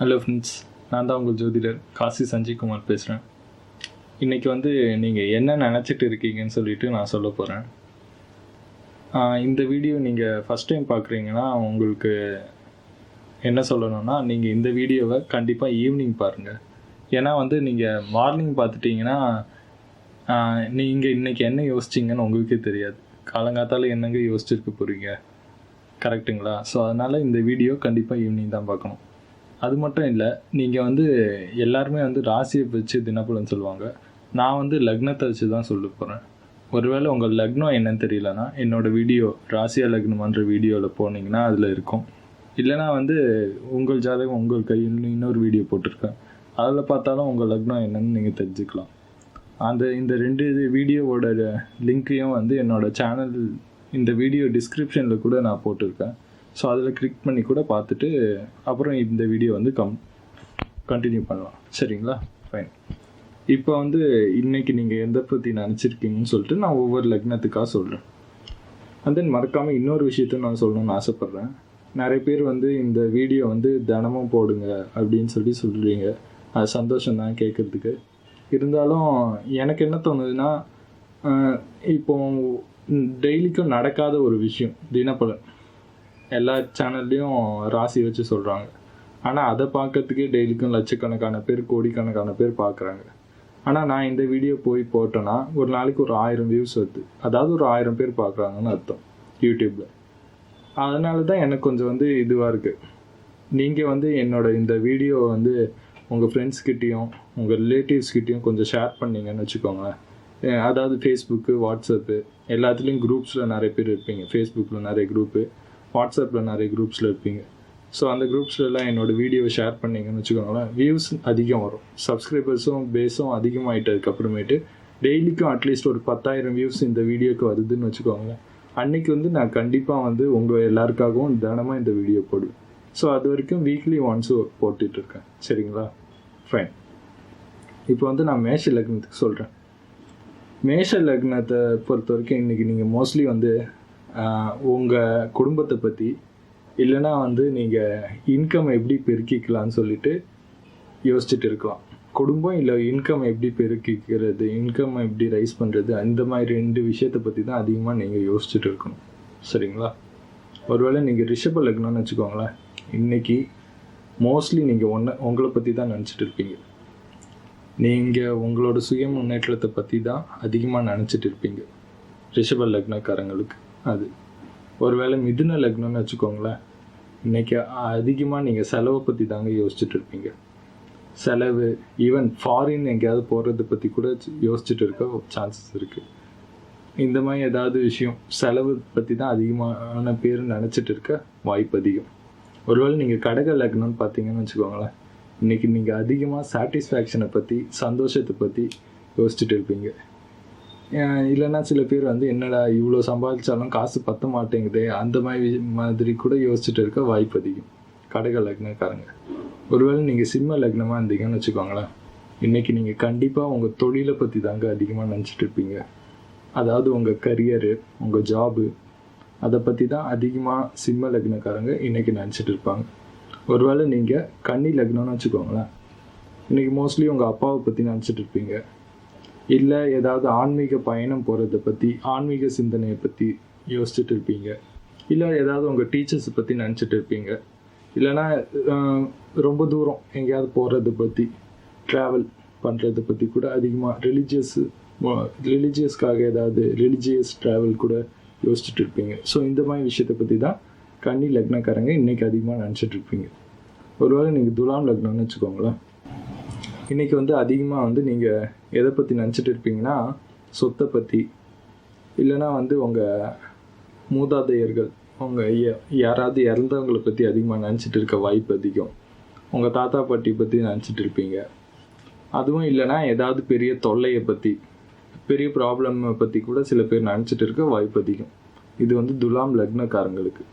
Hello friends நான் தான் உங்கள் ஜோதிடர் காசி சஞ்சய்குமார் பேசுகிறேன் இன்றைக்கி வந்து நீங்கள் என்ன நினச்சிட்டு இருக்கீங்கன்னு சொல்லிட்டு நான் சொல்ல போகிறேன் இந்த வீடியோ நீங்கள் ஃபஸ்ட் டைம் பார்க்குறீங்கன்னா உங்களுக்கு என்ன சொல்லணும்னா நீங்கள் இந்த வீடியோவை கண்டிப்பாக ஈவினிங் பாருங்கள் ஏன்னா வந்து நீங்கள் மார்னிங் பார்த்துட்டிங்கன்னா நீங்கள் இன்றைக்கி என்ன யோசிச்சிங்கன்னு உங்களுக்கே தெரியாது. காலங்காத்தால் என்னங்க யோசிச்சிருக்க போகிறீங்க கரெக்டுங்களா ஸோ அதனால் இந்த வீடியோ கண்டிப்பாக ஈவினிங் தான் பார்க்கணும். அது மட்டும் இல்லை நீங்கள் வந்து எல்லாருமே வந்து ராசியை வச்சு தினப்பலன் சொல்லுவாங்க. நான் வந்து லக்னத்தை வச்சு தான் சொல்ல போகிறேன் ஒருவேளை உங்கள் லக்னம் என்னன்னு தெரியலனா என்னோடய வீடியோ ராசியா லக்னம்ன்ற வீடியோவில் போனீங்கன்னா அதில் இருக்கும். இல்லைனா வந்து உங்கள் ஜாதகம் உங்கள் கையில் இன்னொரு வீடியோ போட்டிருக்கேன். அதில் பார்த்தாலும் உங்கள் லக்னம் என்னன்னு நீங்கள் தெரிஞ்சுக்கலாம். அந்த இந்த ரெண்டு இது வீடியோவோட லிங்க்கையும் வந்து என்னோடய சேனல் இந்த வீடியோ டிஸ்கிரிப்ஷனில் கூட நான் போட்டிருக்கேன். ஸோ அதில் கிளிக் பண்ணி கூட பார்த்துட்டு அப்புறம் இந்த வீடியோ வந்து கம் கண்டினியூ பண்ணலாம். சரிங்களா? ஃபைன் இப்போ வந்து இன்னைக்கு நீங்கள் எதை பற்றி நினச்சிருக்கீங்கன்னு சொல்லிட்டு நான் ஒவ்வொரு லக்னத்துக்காக சொல்கிறேன் அண்ட் தென் மறக்காமல் இன்னொரு விஷயத்த நான் சொல்லணும்னு ஆசைப்பட்றேன். நிறைய பேர் வந்து இந்த வீடியோ வந்து தினமும் போடுங்க அப்படின்னு சொல்லி சொல்கிறீங்க அது சந்தோஷம் தான் கேட்குறதுக்கு. இருந்தாலும் எனக்கு என்ன தோணுதுன்னா இப்போ டெய்லிக்கும் நடக்காத ஒரு விஷயம் தினப்பலன். எல்லா சேனல்லையும் ராசி வச்சு சொல்கிறாங்க ஆனால் அதை பார்க்கறதுக்கே டெய்லிக்கும் லட்சக்கணக்கான பேர் கோடிக்கணக்கான பேர் பார்க்குறாங்க. ஆனால் நான் இந்த வீடியோ போய் போட்டேன்னா ஒரு நாளைக்கு ஒரு ஆயிரம் வியூஸ் வருது. அதாவது ஒரு ஆயிரம் பேர் பார்க்குறாங்கன்னு அர்த்தம் யூடியூப்பில் அதனால தான் எனக்கு கொஞ்சம் வந்து இதுவாக இருக்குது நீங்கள் வந்து என்னோட இந்த வீடியோ வந்து உங்கள் ஃப்ரெண்ட்ஸ்கிட்டேயும் உங்கள் ரிலேட்டிவ்ஸ்கிட்டேயும் கொஞ்சம் ஷேர் பண்ணீங்கன்னு வச்சுக்கோங்களேன். அதாவது ஃபேஸ்புக்கு வாட்ஸ்அப்பு எல்லாத்துலேயும் குரூப்ஸில் நிறைய பேர் இருப்பீங்க. ஃபேஸ்புக்கில் நிறைய குரூப்பு வாட்ஸ்அப்பில் நிறைய குரூப்ஸில் இருப்பீங்க. ஸோ அந்த குரூப்ஸ்லலாம் என்னோடய வீடியோவை ஷேர் பண்ணிங்கன்னு வச்சுக்கோங்களேன் வியூஸ் அதிகம் வரும். சப்ஸ்கிரைபர்ஸும் பேஸும் அதிகமாகிட்டதுக்கு அப்புறமேட்டு டெய்லிக்கும் அட்லீஸ்ட் ஒரு பத்தாயிரம் வியூஸ் இந்த வீடியோக்கு வருதுன்னு வச்சுக்கோங்களேன். அன்னைக்கு வந்து நான் கண்டிப்பாக வந்து உங்கள் எல்லாருக்காகவும் தினமாக இந்த வீடியோ போடுவேன். ஸோ அது வரைக்கும் வீக்லி ஒன்ஸ் போட்டுட்ருக்கேன். சரிங்களா? ஃபைன் இப்போ வந்து நான் மேஷ லக்னத்துக்கு சொல்கிறேன் மேஷ லக்னத்தை பொறுத்த வரைக்கும் இன்றைக்கி நீங்கள் மோஸ்ட்லி வந்து உங்கள் குடும்பத்தை பற்றி இல்லைனா வந்து நீங்கள் இன்கம் எப்படி பெருக்கிக்கலாம்னு சொல்லிட்டு யோசிச்சுட்டு இருக்கலாம். குடும்பம் இல்லை இன்கம் எப்படி பெருக்கிக்கிறது இன்கம் எப்படி ரைஸ் பண்ணுறது அந்த மாதிரி ரெண்டு விஷயத்தை பற்றி தான் அதிகமாக நீங்கள் யோசிச்சுட்டு இருக்கணும். சரிங்களா? ஒருவேளை நீங்கள் ரிஷப லக்னம்னு வச்சுக்கோங்களேன் இன்றைக்கி மோஸ்ட்லி நீங்கள் ஒன்று உங்களை பற்றி தான் நினச்சிட்டு இருப்பீங்க. நீங்கள் உங்களோட சுய முன்னேற்றத்தை பற்றி தான் அதிகமாக நினச்சிட்டு இருப்பீங்க ரிஷப லக்னக்காரங்களுக்கு. அது. ஒருவேளை மிதுன லக்னம்னு வச்சுக்கோங்களேன் இன்றைக்கி அதிகமாக நீங்கள் செலவை பற்றி தாங்க யோசிச்சுட்டு இருப்பீங்க. செலவு ஈவன் ஃபாரின் எங்கேயாவது போகிறத பற்றி கூட யோசிச்சுட்டு இருக்க சான்சஸ் இருக்குது இந்த மாதிரி ஏதாவது விஷயம் செலவு பற்றி தான் அதிகமான பேர் நினச்சிட்டு இருக்க வாய்ப்பு அதிகம். ஒருவேளை நீங்கள் கடக லக்னம்னு பார்த்தீங்கன்னு வச்சுக்கோங்களேன் இன்றைக்கி நீங்கள் அதிகமாக சாட்டிஸ்ஃபேக்ஷனை பற்றி சந்தோஷத்தை பற்றி யோசிச்சுட்டு இருப்பீங்க. இல்லைன்னா சில பேர் வந்து என்னடா இவ்வளோ சம்பாதிச்சாலும் காசு பத்த மாட்டேங்குதே அந்த மாதிரி மாதிரி கூட யோசிச்சுட்டு இருக்க வாய்ப்பு அதிகம். கடக லக்னக்காரங்க. ஒருவேளை நீங்கள் சிம்ம லக்னமாக இருந்தீங்கன்னு வச்சுக்கோங்களேன். இன்றைக்கி நீங்கள் கண்டிப்பாக உங்கள் தொழிலை பற்றி தாங்க அதிகமாக நினச்சிட்டு இருப்பீங்க. அதாவது உங்கள் கரியரு உங்கள் ஜாபு அதை பற்றி தான் அதிகமாக சிம்ம லக்னக்காரங்க இன்றைக்கி நினச்சிட்டு இருப்பாங்க. ஒருவேளை நீங்கள் கன்னி லக்னம்னு வச்சுக்கோங்களேன். இன்றைக்கி மோஸ்ட்லி உங்கள் அப்பாவை பற்றி நினச்சிட்டு இருப்பீங்க. இல்லை ஏதாவது ஆன்மீக பயணம் போகிறத பற்றி ஆன்மீக சிந்தனையை பற்றி யோசிச்சுட்டு இருப்பீங்க. இல்லை ஏதாவது உங்கள் டீச்சர்ஸை பற்றி நினச்சிட்டு இருப்பீங்க. இல்லைன்னா ரொம்ப தூரம் எங்கேயாவது போகிறத பற்றி ட்ராவல் பண்ணுறதை பற்றி கூட அதிகமாக ரிலீஜியஸ் ரிலீஜியஸ்க்காக ஏதாவது ரிலீஜியஸ் ட்ராவல் கூட யோசிச்சுட்டு இருப்பீங்க. ஸோ இந்த மாதிரி விஷயத்தை பற்றி தான் கன்னி லக்னக்காரங்க இன்றைக்கி அதிகமாக நினச்சிட்டு இருப்பீங்க. ஒருவேளை நீங்கள் துலாம் லக்னம்னு வச்சுக்கோங்களேன். இன்றைக்கி வந்து அதிகமாக வந்து நீங்கள் எதை பற்றி நினச்சிட்டு இருப்பீங்கன்னா சொத்தை பற்றி இல்லைனா வந்து உங்கள் மூதாதையர்கள் உங்கள் யாராவது இறந்தவங்களை பற்றி அதிகமாக நினச்சிட்டு இருக்க வாய்ப்பு அதிகம். உங்கள் தாத்தா பாட்டி பற்றி நினச்சிட்டு இருப்பீங்க. அதுவும் இல்லைனா ஏதாவது பெரிய தொல்லையை பற்றி பெரிய ப்ராப்ளமை பற்றி கூட சில பேர் நினச்சிட்டு இருக்க வாய்ப்பு அதிகம். இது வந்து துலாம் லக்னக்காரங்களுக்கு.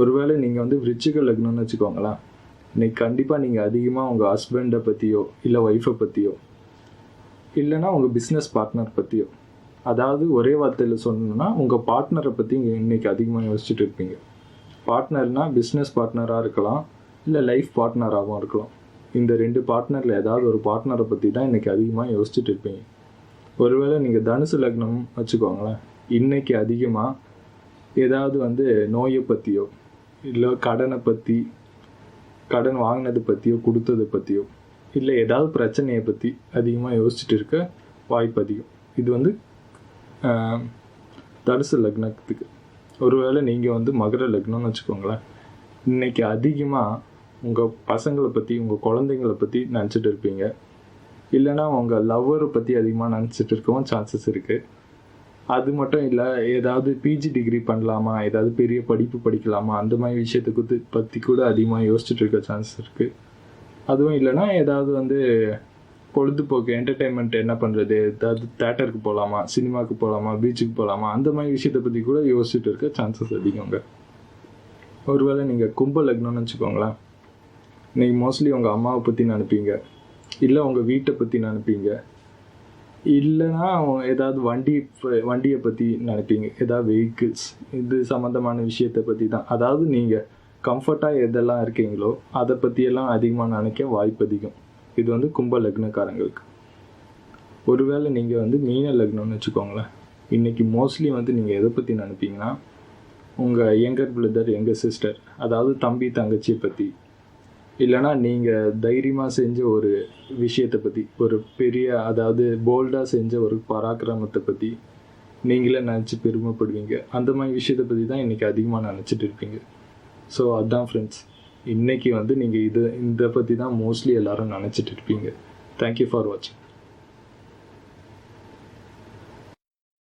ஒருவேளை நீங்கள் வந்து விருச்சிக லக்னம்னு வச்சுக்கோங்களேன். இன்னைக்கு கண்டிப்பாக நீங்கள் அதிகமாக உங்கள் ஹஸ்பண்டை பற்றியோ இல்லை ஒய்ஃபை பற்றியோ இல்லைனா உங்கள் பிஸ்னஸ் பார்ட்னர் பற்றியோ அதாவது ஒரே வார்த்தையில் சொல்லணும்னா உங்கள் பார்ட்னரை பற்றி இங்கே இன்றைக்கி அதிகமாக யோசிச்சுட்டு இருப்பீங்க. பார்ட்னர்னால் பிஸ்னஸ் பார்ட்னராக இருக்கலாம் இல்லை லைஃப் பார்ட்னராகவும் இருக்கலாம். இந்த ரெண்டு பார்ட்னரில் ஏதாவது ஒரு பார்ட்னரை பற்றி தான் இன்றைக்கி அதிகமாக யோசிச்சுட்டு இருப்பீங்க. ஒருவேளை நீங்கள் தனுசு லக்னம் வச்சுக்கோங்களேன். இன்றைக்கி அதிகமாக ஏதாவது வந்து நோயை பற்றியோ இல்லை கடனை பற்றி கடன் வாங்கினது பற்றியோ கொடுத்தது பற்றியோ இல்லை ஏதாவது பிரச்சனையை பற்றி அதிகமாக யோசிச்சுட்டு இருக்க வாய்ப்பு அதிகம். இது வந்து தடுசு தனுசு லக்னத்துக்கு. ஒருவேளை நீங்கள் வந்து மகர லக்னம்னு வச்சுக்கோங்களேன். இன்றைக்கி அதிகமாக உங்கள் பசங்களை பற்றி உங்கள் குழந்தைங்களை பற்றி நினச்சிட்டு இருப்பீங்க. இல்லைன்னா உங்கள் லவ்வரை பற்றி அதிகமாக நினச்சிட்டு இருக்கவும் சான்சஸ் இருக்குது அது மட்டும் இல்லை ஏதாவது பிஜி டிகிரி பண்ணலாமா? ஏதாவது பெரிய படிப்பு படிக்கலாமா? அந்த மாதிரி விஷயத்தை குத்து பற்றி கூட அதிகமாக யோசிச்சுட்டு இருக்க சான்சஸ் இருக்குது அதுவும் இல்லைன்னா ஏதாவது வந்து பொழுதுபோக்கு என்டர்டெயின்மெண்ட் என்ன பண்ணுறது ஏதாவது தேட்டருக்கு போகலாமா சினிமாவுக்கு போகலாமா பீச்சுக்கு போகலாமா அந்த மாதிரி விஷயத்தை பற்றி கூட யோசிச்சுட்டு இருக்க சான்சஸ் அதிகங்க. ஒருவேளை நீங்கள் கும்ப லக்னம்னு வச்சுக்கோங்களேன். நீங்கள் மோஸ்ட்லி உங்கள் அம்மாவை பற்றி நினைப்பீங்க. இல்லை உங்கள் வீட்டை பற்றி நினைப்பீங்க. இல்லைன்னா ஏதாவது வண்டி வண்டியை பற்றி நினைப்பீங்க. ஏதாவது வெஹிக்கிள்ஸ் இது சம்மந்தமான விஷயத்தை பற்றி தான். அதாவது நீங்கள் கம்ஃபர்ட்டாக எதெல்லாம் இருக்கீங்களோ அதை பற்றியெல்லாம் அதிகமாக நினைக்க வாய்ப்பு அதிகம். இது வந்து கும்ப லக்னக்காரங்களுக்கு. ஒருவேளை நீங்கள் வந்து மீன லக்னம்னு வச்சுக்கோங்களேன். இன்றைக்கி மோஸ்ட்லி வந்து நீங்கள் எதை பற்றி நினைப்பீங்கன்னா உங்கள் யங்கர் பிரதர் எங்கள் சிஸ்டர் அதாவது தம்பி தங்கச்சியை பற்றி இல்லைனா நீங்கள் தைரியமாக செஞ்ச ஒரு விஷயத்தை பற்றி ஒரு பெரிய அதாவது போல்டாக செஞ்ச ஒரு பராக்கிரமத்தை பற்றி நீங்களே நினச்சி பெருமைப்படுவீங்க. அந்த மாதிரி விஷயத்தை பற்றி தான் இன்றைக்கி அதிகமாக நினச்சிட்டு இருப்பீங்க. ஸோ அதான் ஃப்ரெண்ட்ஸ் இன்றைக்கி வந்து நீங்கள் இது இதை பற்றி தான் மோஸ்ட்லி எல்லாரும் நினச்சிட்டு இருப்பீங்க. தேங்க்யூ ஃபார் வாட்சிங்